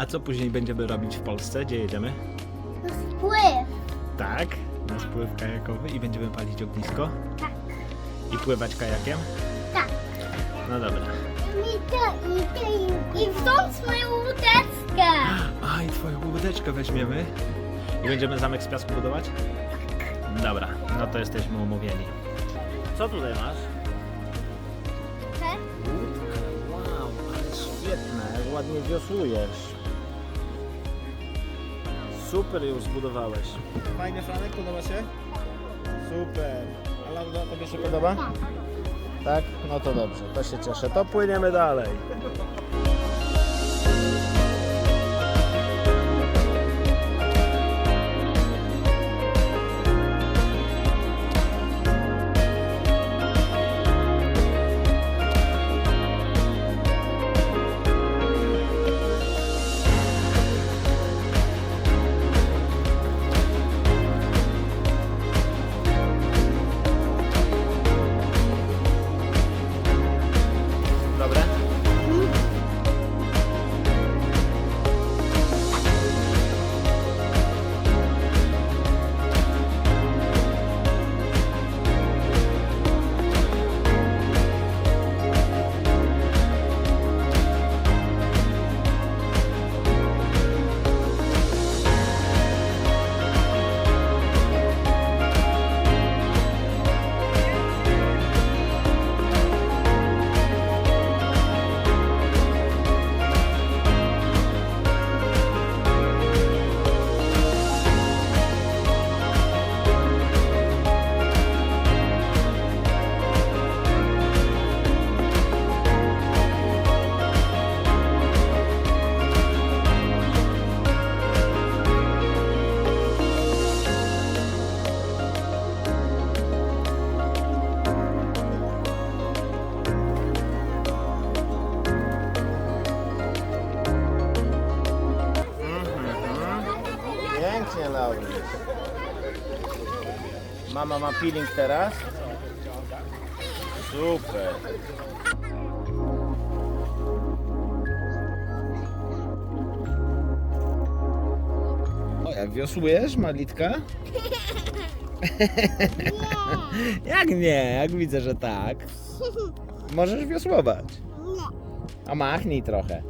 A co później będziemy robić w Polsce? Gdzie jedziemy? To spływ. Tak, na spływ kajakowy i będziemy palić ognisko Tak. i pływać kajakiem? Tak. No dobra. I to, i to, i, i wstąd moją łódeczkę. A i twoją łódeczkę weźmiemy i będziemy zamek z piasku budować? Dobra, no to jesteśmy umówieni. Co tutaj masz? Łódkę, wow, ale świetne, ładnie wiosłujesz. Super ją zbudowałeś. Fajnie, Franek, podoba się? Super. A Laura, tobie się podoba? Tak? No to dobrze, to się cieszę. To płyniemy dalej. Pięknie, Laura. Mama ma peeling teraz. Super. O, jak wiosłujesz, Malitka? Jak nie? Jak widzę, że tak. Możesz wiosłować. A machnij trochę.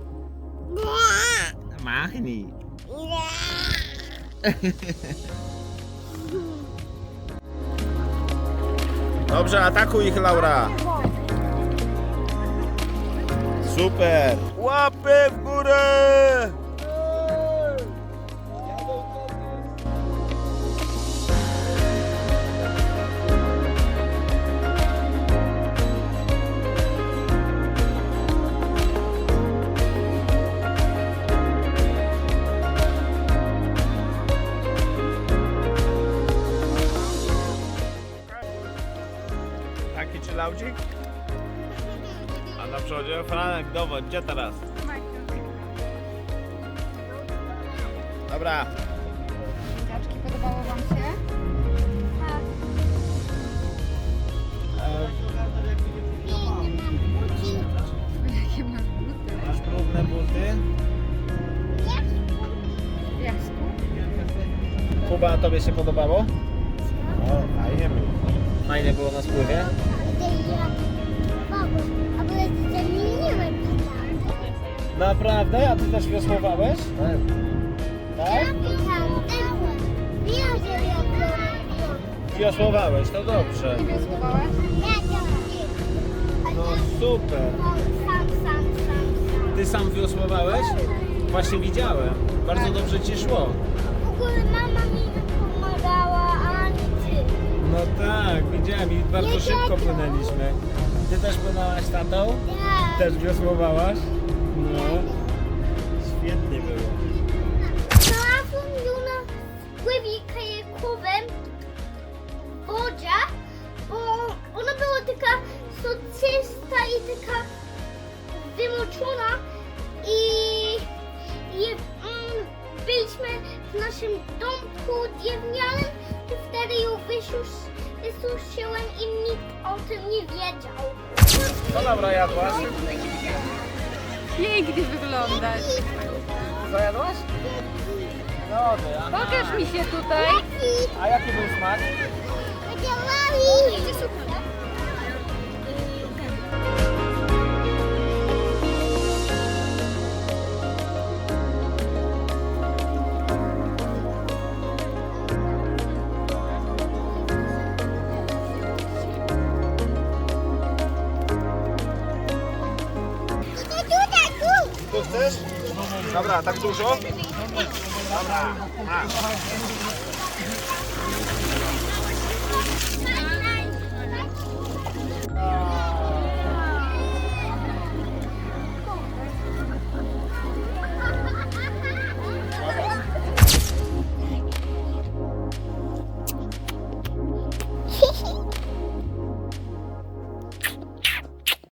Machnij. Dobrze, atakuj ich, Laura. Super. Łapy w górę. Taki czy laudzik? A na przodzie Franek, dowód, gdzie teraz? Dobra. Kaczki, podobało Wam się? Jakie masz buty? Masz brudne buty. W piasku? Kuba, a tobie się podobało? O, fajnie było. Fajnie było na spływie? Naprawdę? A ty też wiosłowałeś? Tak? Wiosłowałeś, to dobrze. Ty wiosłowałaś? No super. Ty sam wiosłowałeś? Właśnie widziałem. Bardzo dobrze ci szło. W ogóle mama mi No tak, widziałem i bardzo Nie, szybko tato. płynęliśmy. Ty też płynęłaś tatą? Tak. Też wiosłowałaś? No. Świetnie było. Znalazłam ją na spływie kajakowym w wodzie, bo ona była taka soczysta i taka wymoczona i, i mm, byliśmy w naszym domku drewnianym, to wysus- wysuszyłem i nikt o tym nie wiedział. Co Laura jadłaś? Pięknie wyglądasz. Co Lody, aha. Pokaż mi się tutaj. A jaki był smak? Działali! Dobra, tak dużo? Dobra, masz.